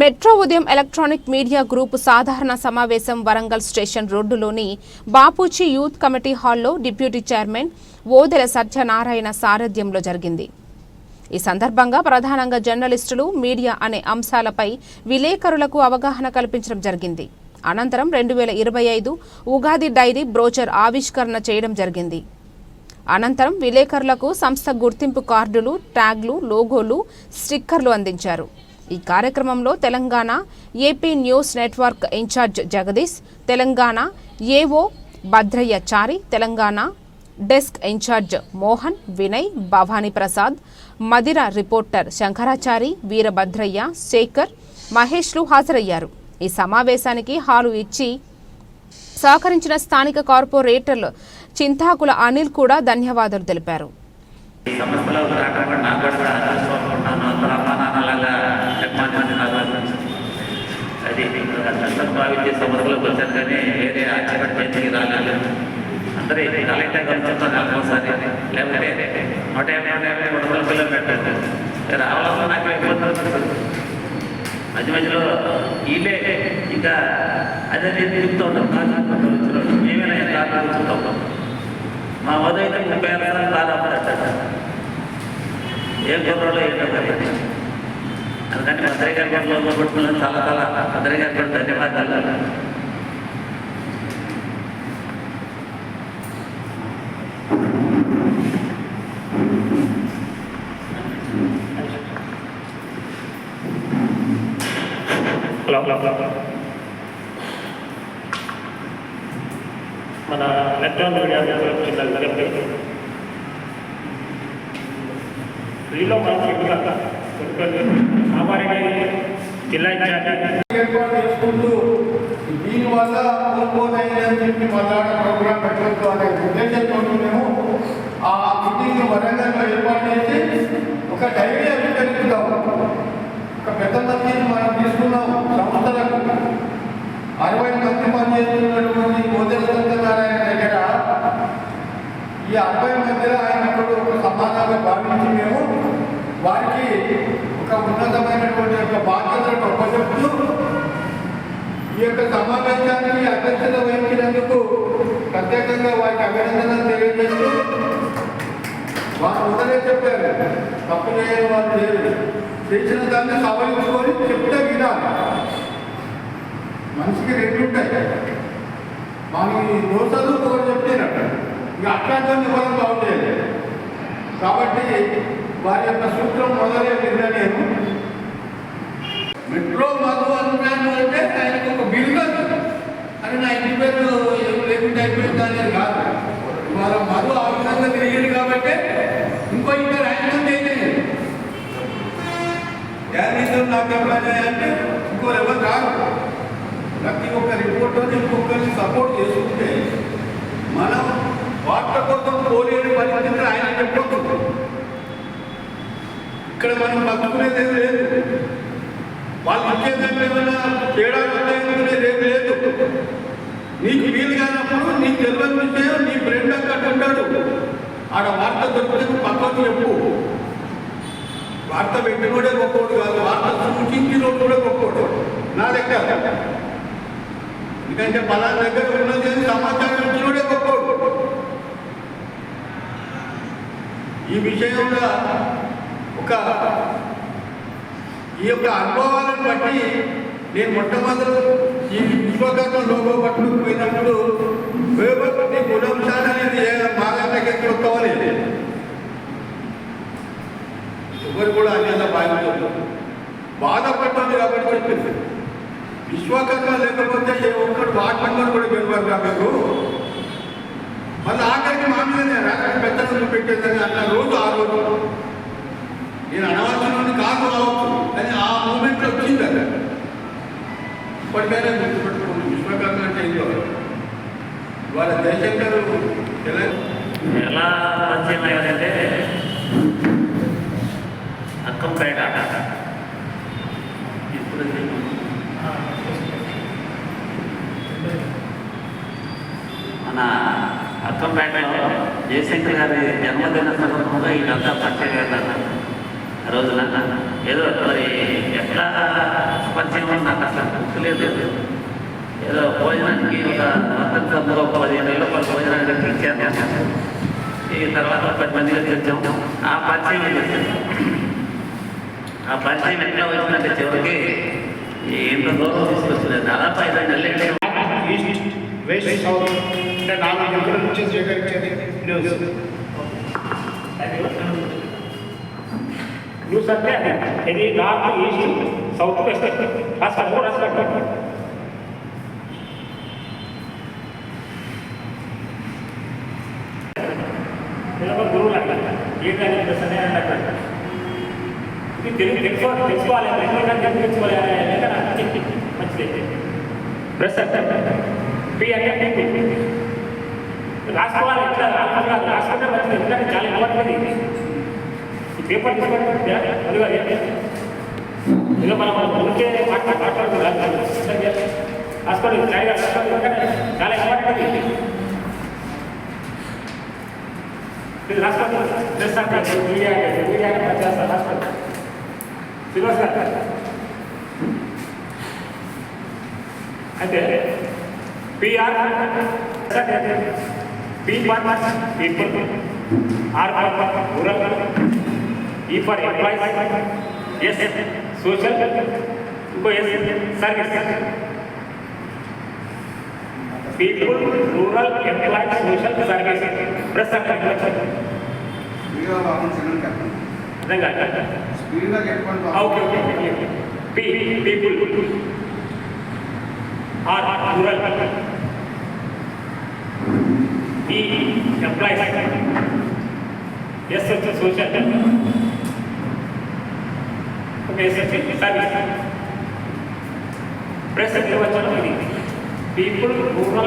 Metro ఉదయం electronic media group సాధారణ సమావేశం వరంగల్ స్టేషన్ రోడ్డులోని బాపూచి యూత్ కమిటీ హాల్లో డిప్యూటీ చైర్మన్ ఓదెల సత్యనారాయణ సారథ్యంలో జరిగింది. ఈ సందర్భంగా ప్రధానంగా జర్నలిస్టులు మీడియా అనే అంశాలపై విలేకరులకు అవగాహన కల్పించడం జరిగింది. అనంతరం రెండు వేల ఇరవై ఐదు ఉగాది డైరీ బ్రోచర్ ఆవిష్కరణ చేయడం జరిగింది. అనంతరం విలేకరులకు సంస్థ గుర్తింపు కార్డులు ట్యాగ్లు లోగోలు స్టిక్కర్లు అందించారు. ఈ కార్యక్రమంలో Telangana AP news network in charge Jagadish Telangana AO Bhadraiah Chari Telangana desk in charge Mohan Vinay Bhavani Prasad Madira reporter Shankarachari Veerabhadraiah Shekhar మహేష్లు హాజరయ్యారు. ఈ సమావేశానికి హాలు ఇచ్చి సహకరించిన స్థానిక కార్పొరేటర్లు చింతాకుల అనిల్ కూడా ధన్యవాదాలు తెలిపారు. ఈ సంస్థలో అందరూ అది కష్టం భావించే సమస్యలోకి వచ్చాను కానీ వేరే ఆచరణ చేతికి రాలేదు అందరూ కలెక్టర్ కలుస్తున్నారు ఒక్కోసారి లేకపోతే నూట యాభై నూట యాభై రెండు వందల కిలోమీటర్లు రావాలన్నా నాకు ఇబ్బంది మధ్య మధ్యలో వీళ్ళే ఇంకా అదే నేను తిరుగుతూ ఉంటాం కాదు వచ్చిన మేమే కాదు కూర్చుంటూ ఉంటాం మా వదైతే ముప్పై ఆరు వేల కాదు ఏం కుర్రోళ్ళు ఏంటో తెలియదు. అందుకని మంత్రి గారి పనులు కొట్టుకున్నాను చాలా చాలా మంత్రి గారికి కూడా ధన్యవాదాలు. మన ఎలక్ట్రానిక్ మీడియా చిన్న విజ్ఞప్తి ఫ్రీలో మనకి జిల్లా ఏర్పాటు చేసుకుంటూ దీనివల్ల కోల్పోతాయని చెప్పి మళ్ళాడ ప్రోగ్రాం పెట్టవచ్చు అనే ఉద్దేశంతో మేము ఆ మీటింగ్ వరంగల్లో ఏర్పాటు చేసి ఒక డైరీ ఆవిష్కరిస్తున్నాం ఒక పెద్ద మందిని మనం తీసుకున్నాం సంస్థలకు అరవై మంది పనిచేస్తున్నటువంటి మోదీ సత్యనారాయణ దగ్గర ఈ అరవై మధ్యలో ఆయన కూడా ఒక సమానంగా భావించి మేము వారికి ఒక ఉన్నతమైనటువంటి యొక్క బాధ్యతలను అప్పచెప్తూ ఈ యొక్క సమావేశానికి అధ్యక్షత వహించినందుకు ప్రత్యేకంగా వారికి అభినందనలు తెలియజేస్తూ వారు మొదలే చెప్పారు తప్పు చేయని వారు లేదు చేసిన దాన్ని సవరించుకొని చెప్తే వినాలి. మనిషికి రెండు ఉంటాయి మనకి రోజు ఒకరు చెప్తే ఇక అట్లాంటి ఎవరు బాగుండేది. కాబట్టి వారి యొక్క సూత్రం మొదలే విన్నా నేను మెట్రో మధు అనుకున్నాను అంటే ఆయనకు ఒక బిల్లు అని నా ఇంటి పేరు ఏం లేకుండా అయిపోయింది అనేది కాదు. వాళ్ళ మధు ఆ విధంగా తిరిగింది కాబట్టి ఇంకో ఇద్దరు ఆయన ముందు నాకు ఎప్పుడైనా అంటే ఇంకోరు ఎవరు రాదు ప్రతి ఒక్క రిపోర్టర్ ఇంకొకరిని సపోర్ట్ చేసుకుంటే మనం వాటర్ కోసం పోలేని పరిస్థితులు ఆయన అంటే మనం బతుకునేది ఏమీ లేదు. వాళ్ళు ఇచ్చేదంటే ఏమైనా తేడా ఉంటాయనుకునేది ఏం లేదు. నీకు వీలు కానప్పుడు నీకు తెలియని విషయం నీ ఫ్రెండ్ అక్కడ ఉంటాడు. ఆడ వార్త దొరికితే పక్కకు చెప్పు. వార్త పెట్టినోడే గొప్పోడు కాదు వార్త సూచించినోడు కూడా గొప్పోడు. నా లెక్క. ఎందుకంటే పలానా దగ్గర ఉన్నది సమాచారం ఇచ్చినోడే గొప్పోడు. ఈ విషయంలో ఒక ఈ యొక్క అనుభవాలను బట్టి నేను మొట్టమొదటి ఈ విశ్వకర్మ లోగో పట్టుకు పోయినప్పుడు వేపటి గుణంశాలు అనేది బాగా దగ్గరికి ఎవరు కూడా అన్యత భావించారు బాధపడ్డాను కాబట్టి చెప్పింది. విశ్వకర్మ లేకపోతే ఏ ఒక్కడు వాటి కూడా గెలవరు కాబట్టి మళ్ళీ ఆఖరికి మా మీదనే రాత్రి పెద్దలు పెట్టేదని అన్న రోజు ఆ రోజు. నేను అనవసరం కాదు కావచ్చు కానీ ఆ మూమెంట్ వచ్చింది అది. ఇప్పటికైనా గుర్తుపెట్టుకోండి. విశ్వకర్మ అంటే ఏంటో వాళ్ళ జయశంకర్ ఎలా ఎలా పరిచయం అయ్యారంటే అక్కంపేట ఇప్పుడు మన అక్కంపేటలో జయశంకర్ గారి జన్మదిన సందర్భంగా వీళ్ళంతా పరిచయం అయ్యారు ఆ రోజున ఏదో మరి ఎట్లా పరిచయం ఏమో నాకు అసలు గుర్తులేదు. ఏదో భోజనానికి ఒక మద్దతు ఒక పదిహేను వేల రూపాయలు భోజనానికి ఇచ్చాను ఈ తర్వాత పది మందిగా తెచ్చాం ఆ పరిచయం చేశాను ఆ పరిచయం ఎట్లా వచ్చిందంటే చివరికి ఎంత దూరం తీసుకొచ్చినది దాదాపు ఐదు నెలలు ఈస్ట్ వెస్ట్ సౌత్ అంటే నాలుగు దిక్కుల నుంచి సేకరించేది న్యూస్ న్యూస్ అంటే ఇది నార్త్ ఈస్ట్ సౌత్ వెస్ట్ రాసుకో రాసుకో గురువులు అంటారు ఏంటంటే ప్రశ్న అంటారు ఇది తెలుగు తెలుసుకో తెలుసుకోవాలి ఎందుకంటే తెలుగు తెలుసుకోవాలి లేక మంచిది ప్రెస్ అంటే పి అంటే పి రాసుకోవాలి ఎట్లా రాసుకోవాలి రాసుకుంటే మంచిది ఎందుకంటే చాలా ఇంపార్టెంట్ ఈ పేపర్ తీసుకోండి అదిగా ఏదో మనం మనం ఉంటే మాట్లాడు మాట్లాడుతున్నాం రాసుకోండి జాయిగా రాసుకోండి ఎందుకంటే చాలా ఇంపార్టెంట్ ఇది రాసుకోండి ప్రెస్ అంటే మీడియా మీడియా చేస్తారు రాసుకోండి సిలబస్ అయితే PR P for people R for rural E for employees S social ఇంకో S service people rural employees social service press అంటే స్పీడ్గా బాగుంది సినిమా చెప్పండి నిజంగా స్పీడ్గా చెప్పండి okay okay okay P people R rural E employees S వచ్చి social okay S వచ్చి సర్వీస్ ప్రెస్ ఇది పీపుల్ రూరల్